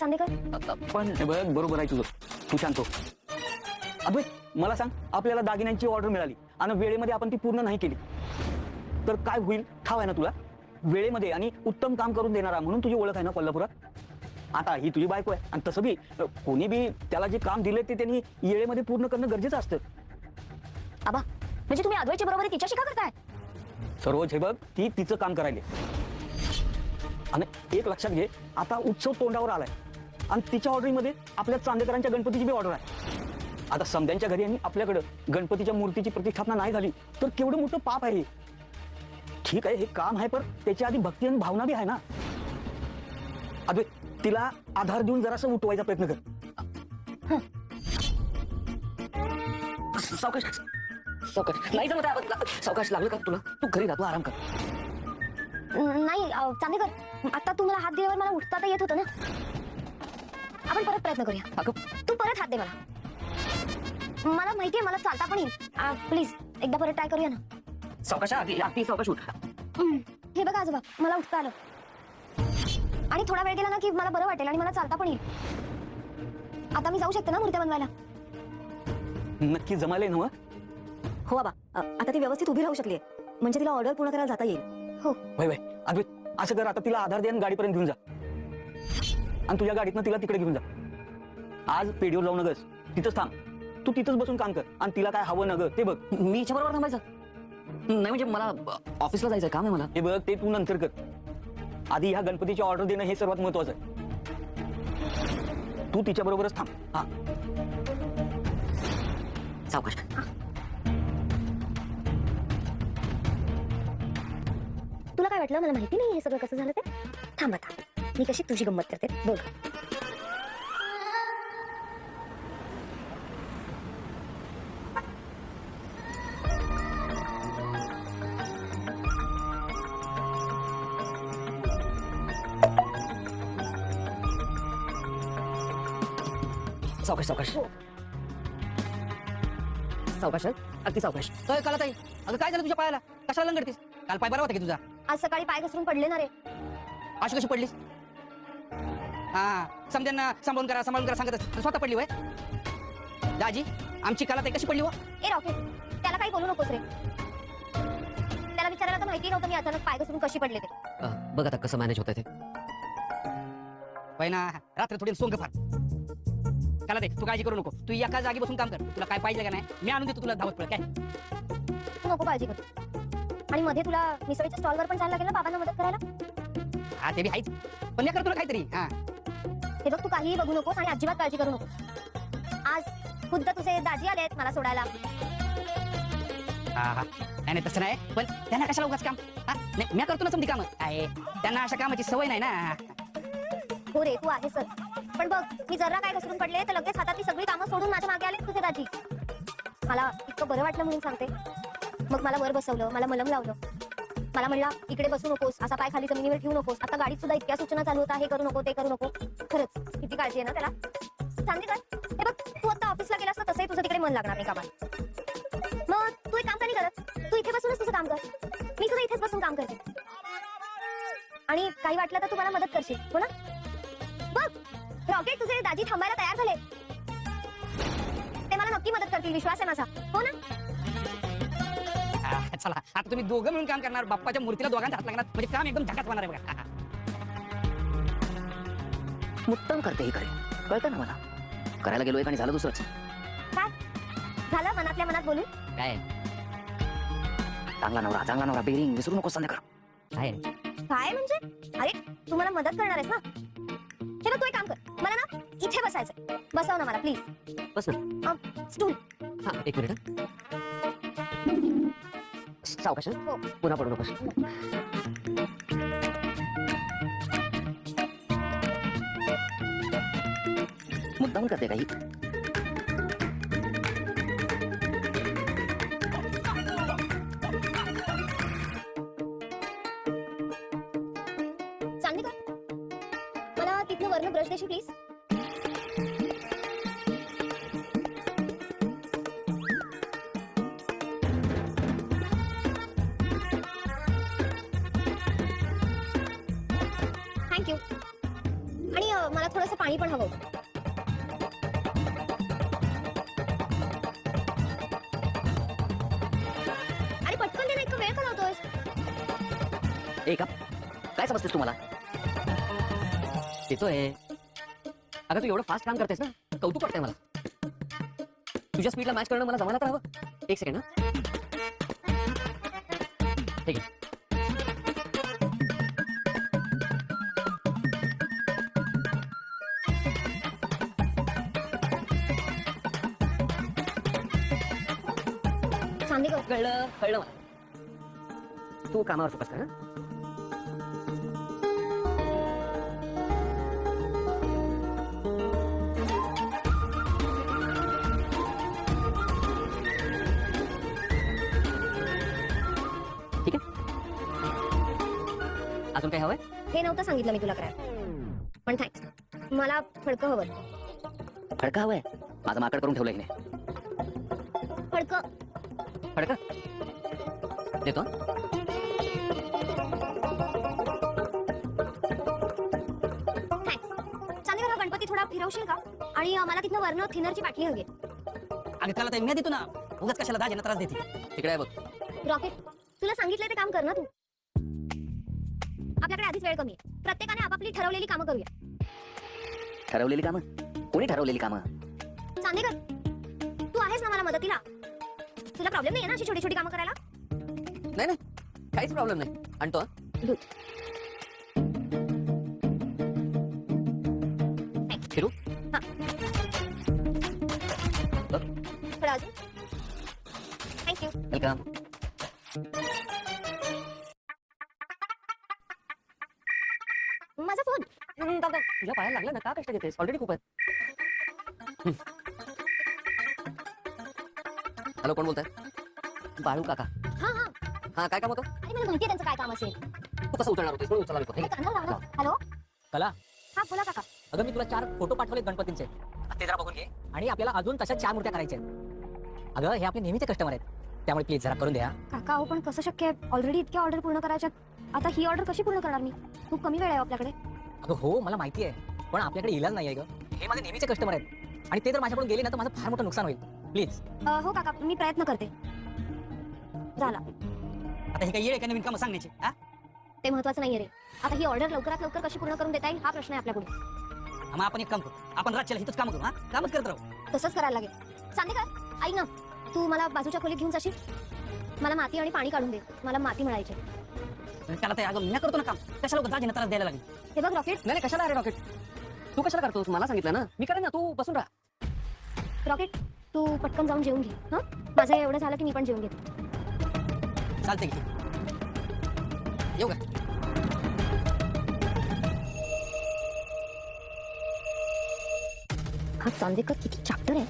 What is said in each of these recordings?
चांदेकर पण बघ बरोबर आहे तुझं. तू शांत हो. अबे मला सांग आपल्याला दागिन्यांची ऑर्डर मिळाली आणि वेळेमध्ये आपण ती पूर्ण नाही केली. तर काय होईल? ठाव आहे ना तुला? वेळेमध्ये आणि उत्तम काम करून देणारा म्हणून तुझी ओळख आहे ना कोल्हापुरात? आता ही तुझी बायको आहे आणि तसं बी अ, कोणी बी त्याला जे काम दिले ते त्यांनी वेळेमध्ये पूर्ण करणं गरजेचं असतं. आबा म्हणजे तुम्ही अद्वैतची बरोबरी तिच्याशी का करताय? सरोज हे बघ ती तिचं काम करायले. आणि एक लक्षात घे आता उत्सव तोंडावर आलाय. आणि तिच्या ऑर्डरमध्ये आपल्या चांदेकरांच्या गणपतीची बी ऑर्डर आहे. आता समद्यांच्या घरी आणि आपल्याकडं गणपतीच्या मूर्तीची प्रतिष्ठापना नाही झाली तर केवढं मोठं पाप आहे ठीक आहे हे काम आहे पण त्याच्या आधी भक्ती आणि भावना बी आहे ना. अबे तिला आधार देऊन जरासं उठवायचा प्रयत्न कर. सावकाश सावकाश नाही जमत आहे सावकाश लागलं का तुला? तू घरी राहतो आराम कर. नाही चांदेकर आता तू मला हात दिल्यावर मला उठता तर येत होतं ना. आपण परत प्रयत्न करूया. अगं. तू परत हात दे मला. मला माहितीये मला चालता पण येईल. प्लीज एकदा परत ट्राय करूया ना. सावकाश आधी सावकाश उठ. हम्म. हे बघा आजोबा मला उठता आलं. आणि थोडा वेळ गेला ना की मला बरं वाटेल आणि मला चालता पण येईल. आता मी जाऊ शकते ना मूर्त्या बनवायला? नक्की जमायलंय ना? हो बाबा अ, आता ती व्यवस्थित उभी राहू शकली म्हणजे तिला ऑर्डर पूर्ण करायला जाता येईल. हो. वय वय अद्वैत असं कर आता तिला आधार दे आणि गाडीपर्यंत घेऊन जा. आणि तुझ्या गाडीतनं तिला तिकडे घेऊन जा. आज पेढीवर जाऊ नगस. तिथंच थांब. तू तिथंच बसून काम कर आणि तिला काय हवं नग ते बघ. मी हिच्या बरोबर थांबायचं? नाही म्हणजे मला ऑफिसला जायचंय काम आहे मला. हे बघ ते तू नंतर कर. आधी ह्या गणपतीची ऑर्डर देणं हे सर्वात महत्वाचं आहे. तू तिच्या बरोबरच थांब. हा. सावकाश. तुला काय वाटलं? मला माहिती नाही हे सगळं कसं झालं ते? थांब आता. मी कशी तुझी गंमत करते. बघ सावकाश सावकाश. सावकाश हं? अगदी सावकाश. अय, काला ताई अगं काय झालं तुझ्या पायाला? कशाला लंगडतीस? काल पाय बरा होता की तुझा? आज सकाळी पाय घसरून पडले ना रे. अशी कशी पडलीस? हा समजांना सांभाळून करा सांभाळून करा सांगत असत. स्वतः पडली वय दाजी आमची कला ताई कशी पडली हो? ए रॉकेट त्याला काही बोलू नकोस रे. त्याला विचारायला तर माहिती नव्हतं मी अचानक पाय घसरून कशी पडले ते. बघ आता कसं मॅनेज होत ते. ना रात्र थोडी सोंग फार. कला ते तू काळजी करू नको. तू एका जागी बसून काम कर. तुला काय पाहिजे का नाही मी आणून देतो तुला धावत पडत काय? तू नको काळजी कर. आणि मध्ये तुला मिसळीच्या स्टॉलवर पण जायला लागेल ना बाबांना मदत करायला? हा ते बी आहेच. पण मी करतो ना काहीतरी. हा. हे बघ तू काहीही बघू नकोस आणि अजिबात काळजी करू नकोस. आज खुद्द तुझे दाजी आले आहेत मला सोडायला. हा हा नाही नाही तसं नाही. पण त्यांना कशाला उगाच काम? हा? नाही मी करतो ना समधी काम. आहे. त्यांना अशा कामाची सवय नाही ना. हो रे तू आहेसच. पण बघ मी जरा काय घसरून पडले तर लगेच हातातली सगळी कामं सोडून माझ्या मागे आले तुझे दाजी. मला इतकं बरं वाटलं म्हणून सांगते. मग मला वर बसवलं मला मलम लावलं. मला म्हणला इकडे बसू नकोस असा पाय खाली जमिनीवर ठेवू नकोस. आता गाडीत सुद्धा इतक्या सूचना चालू होता हे करू नको ते करू नको. खरंच किती काळजी आहे ना त्याला? सांगते काय हे बघ तू आता ऑफिसला गेलास असतं तसंही तुझं तिकडे मन लागणार नाही कामात मग तू एक काम का नाही करत तू इथे बसूनच तुझं काम कर. मी सुद्धा इथेच बसून काम करते. आणि काही वाटलं तर तू मला मदत करशील हो ना? बघ रॉकेट तुझे दाजी थांबायला तयार झाले. ते मला नक्की मदत करतील विश्वास आहे माझा हो ना? चला. आता तुम्ही दोघं मिळून काम करणार बाप्पाच्या मूर्तीला दोघांचा हात लागणार म्हणजे काम एकदम झकाच होणार आहे बघा. मुद्दाम करते ही करे कळतं ना मला? करायला गेलो एक आणि झालं दुसरंच. काय? झालं? मनातल्या मनात बोलून? काय? चांगला नवरा चांगला नवरा बेरिंग विसरू नको संध्याकाळ. काय? काय म्हणजे? अरे तू मला मदत करणार आहेस ना? हे बघ तू एक काम कर. मला ना इथे बसायचं बसव ना मला प्लीज बस ना स्टूल हा एक मिनिट सावकाश हं? पुन्हा पडू नकोस मुद्दाम करते काही थँक्यू आणि मला थोडंसं पाणी पण हवं होतं. आणि पटकन दे ना इतका वेळ का लावतोयस? ए का काय समजतेस तुम्हाला येतोय. अगं तू एवढं फास्ट काम करतेस ना कौतुक वाटतंय मला. तुझ्या स्पीडला मॅच करणं मला जमायला तर हवं एक सेकंड ना ठीक आहे. कळलं कळलं. मला तू कामावर फोकस कर हं? ठीक आहे. अजून काय हवंय? हे नव्हतं सांगितलं मी तुला करायला पण थँक्स मला फडकं हवं. फडका हवंय? माझं माकड करून ठेवलंय हिने. फडकं. फडका देतो. हा गणपती थोडा फिरवशील का? आणि मला तिथनं वरनं थिनरची बाटली हवी अगं त्याला तर मी देतो ना. उगाच कशाला दाजीला त्रास देते. तिकडे आहे बघ. रॉकेट तुला सांगितलंय ते काम कर ना तू. आपल्याकडे आधीच वेळ कमी आहे. प्रत्येकाने आपापली ठरवलेली कामं करूया. ठरवलेली कामं? कोणी ठरवलेली कामं? चांदेकर तू आहेस ना मला मदतीला. तुला प्रॉब्लेम नाही ना अशी छोटी छोटी कामं करायला? नाही नाही. काहीच प्रॉब्लेम नाही. आणतो हं. Good. फिरू? थोडं अजून. थँक्यू वेलकम माझा फोन तुझ्या पायाला लागलं ना का कष्ट घेतेस? ऑलरेडी खूप आहे हॅलो कोण बोलताय? बाळू काका. हा हा. हा काय काम होतं? मला माहिती त्यांचं काय काम असेल. तू कसं उचलणार कानाला लावलं. हॅलो? कला. हा बोला काका. अगं मी तुला चार फोटो पाठवले गणपतींचे. ते जरा बघून घे. आणि आपल्याला अजून तशा चार मूर्त्या करायच्या आहेत. अगं हे आपले नेहमीचे कस्टमर आहेत. त्यामुळे प्लीज जरा करून द्या. काका अहो पण कसं शक्य आहे? ऑलरेडी इतक्या ऑर्डर पूर्ण करायच्यात आता ही ऑर्डर कशी पूर्ण करणार मी? खूप कमी वेळ आहे आपल्याकडे. अगं हो मला माहिती आहे पण आपल्याकडे इलाज नाही आहे ग हे माझे नेहमीचे कस्टमर आहेत. आणि ते जर माझ्याकडून गेले ना तर माझं फार मोठं नुकसान होईल. प्लीज अ, हो काका मी प्रयत्न करते. झाला. आता हे काही येळ का नवीन काम सांगण्याचे? हा? ते महत्वाचं नाहीये रे. आता ही ऑर्डर लवकरात लवकर कशी पूर्ण करून देता येईल हा प्रश्न आहे आपल्याकडे मग आपण एक काम करू. आपण रातच्याला इथंच काम करू हा? कामच करत राहू. तसंच करायला लागेल. चांदेकर ऐक ना तू मला बाजूच्या खोलीत घेऊन जाशील? मला माती आणि पाणी काढून दे. मला माती मिळायची. त्याला ते अगं मी करतो ना काम. कशाला दाजीने त्रास द्यायला लागेल? हे बघ रॉकेट नाही नाही, कशाला अरे रॉकेट तू कशाला करतोस मला सांगितलं ना. मी करेन ना तू बसून राहा. रॉकेट तू पटकन जाऊन जेवून घे हा? माझं एवढं झालं की मी पण जेवून घेते. चालते की. येऊ का? हा चांदेकर किती चॅप्टर आहे?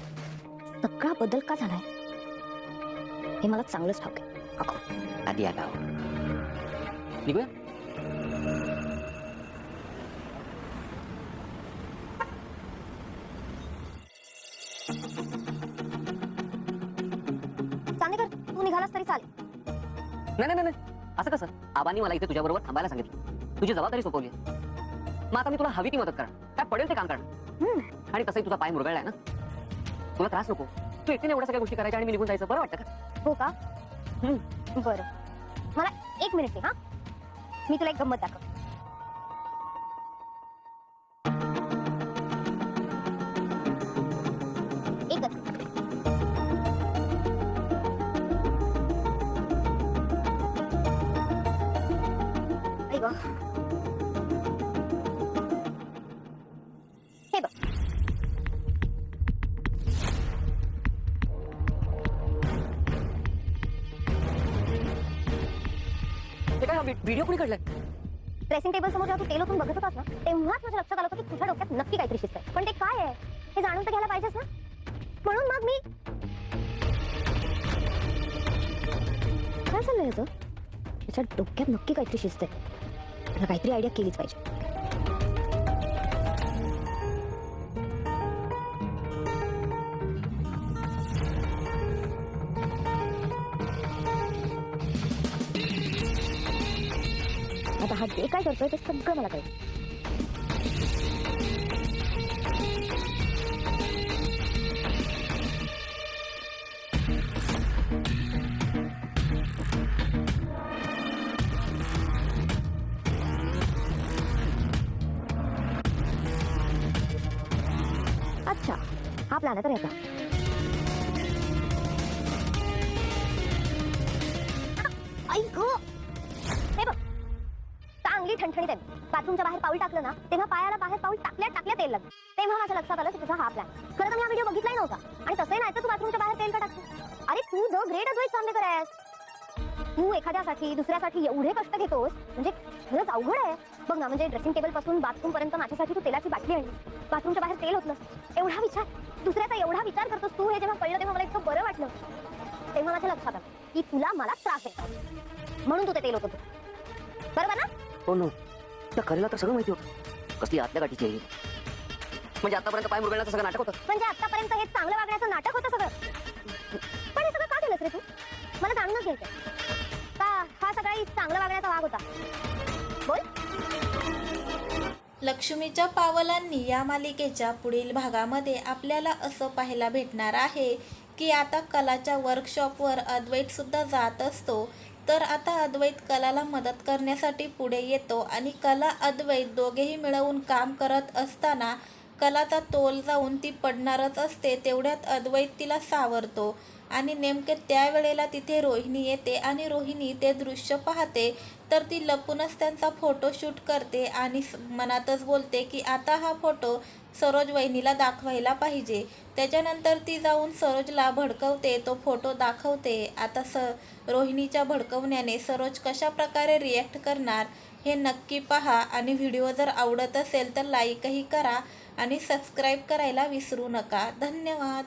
सगळा बदल का झालाय? हे मला चांगलंच ठाऊक आहे. आधी आता निघूया? नाही नाही नाही असं कसं? आबांनी मला इथे तुझ्याबरोबर थांबायला सांगितलं. तुझी जबाबदारी सोपवली मग आता मी तुला हवी ती मदत करणार. काय पडेल ते काम करणार. हम्म. आणि तसंही तुझा पाय मुरगळलाय ना? तुला त्रास नको. तू एकटीने एवढ्या सगळ्या गोष्टी करायच्या आणि मी निघून जायचं बरं वाटतं का? हो का? बरं. मला एक मिनिट हा? मी तुला एक गंमत दाखव व्हिडिओ कुणी काढलाय? ड्रेसिंग टेबल समोर जेव्हा तू तेल ओतून बघत होतास ना तेव्हाच माझ्या लक्षात आलं होतं की तुझ्या डोक्यात नक्की काहीतरी शिस्त आहे. पण ते काय आहे? हे जाणून तर घ्यायला पाहिजेच ना. म्हणून मग मी काय चाललंय याचं? त्याच्या डोक्यात नक्की काहीतरी शिस्त आहे. त्याला काहीतरी आयडिया केलीच पाहिजे. आता हा जे काय करतोय ते सगळं मला कळेल. अच्छा हा प्लॅन तर ह्याचा ऐकू ठणठणीत आहे. बाथरूमच्या बाहेर पाऊल टाकलं ना तेव्हा पायाला बाहेर पाऊल टाकल्या टाकल्या तेल लागलं. तेव्हा माझ्या लक्षात आलं की तुझा हा प्लॅन खरं तर मी हा व्हिडिओ बघितलाही नव्हता. आणि तसंही नाही तर तू बाथरूमच्या बाहेर तेल का टाकतो अरे तू द ग्रेट अद्वैत चांदेकर करायस. तू एखाद्यासाठी दुसऱ्यासाठी एवढे कष्ट घेतोस. म्हणजे खरंच अवघड आहे. बघ ना म्हणजे ड्रेसिंग टेबलपासून बाथरूम पर्यंत माझ्यासाठी तू तेलाची बाटली आणली बाथरूमच्या बाहेर तेल होतलं एवढा विचार. दुसऱ्याचा एवढा विचार करतोस तू हे जेव्हा कळलं तेव्हा मला इतकं बरं वाटलं. तेव्हा माझ्या लक्षात आलं की तुला मला त्रास आहे. म्हणून तू ते तेल होत होतं बरोबर ना? हो नो. त्या करेला तर सगळं माहिती होतं. कसली आतल्या गाठीची आहे. म्हणजे आतापर्यंत पाय मुरगळण्याचं सगळं नाटक होतं. म्हणजे आतापर्यंत हे चांगलं वागण्याचं नाटक होतं सगळं? पण हे सगळं का केलंस रे तू? मला जाणूनच घ्यायचंय. का हा सगळा चांगलं वागण्याचा भाग होता? बोल. लक्ष्मीच्या पावलांनी या मालिकेच्या पुढील भागामध्ये आपल्याला असं पाहायला भेटणार आहे की आता कलाच्या वर्कशॉपवर अद्वैत सुद्धा जात असतो. तर आता अद्वैत कलाला मदत करण्यासाठी पुढे येतो आणि कला अद्वैत दोघेही मिळवून काम करत असताना कलाचा तोल जाऊन ती पडणारच असते तेवढ्यात अद्वैत तिला सावरतो. आणि नेमके त्यावेळेला तिथे रोहिणी येते आणि रोहिणी ते दृश्य पाहते तर ती लपूनच त्यांचा फोटो शूट करते आणि स- मनातच बोलते की आता हा फोटो सरोज वहिनीला दाखवायला पाहिजे. त्याच्यानंतर ती जाऊन सरोजला भडकवते तो फोटो दाखवते. आता स रोहिणीच्या भडकवण्याने सरोज कशा प्रकारे रिॲक्ट करणार हे नक्की पहा आणि व्हिडिओ जर आवडत असेल तर लाईकही करा आणि सबस्क्राईब करायला विसरू नका. धन्यवाद.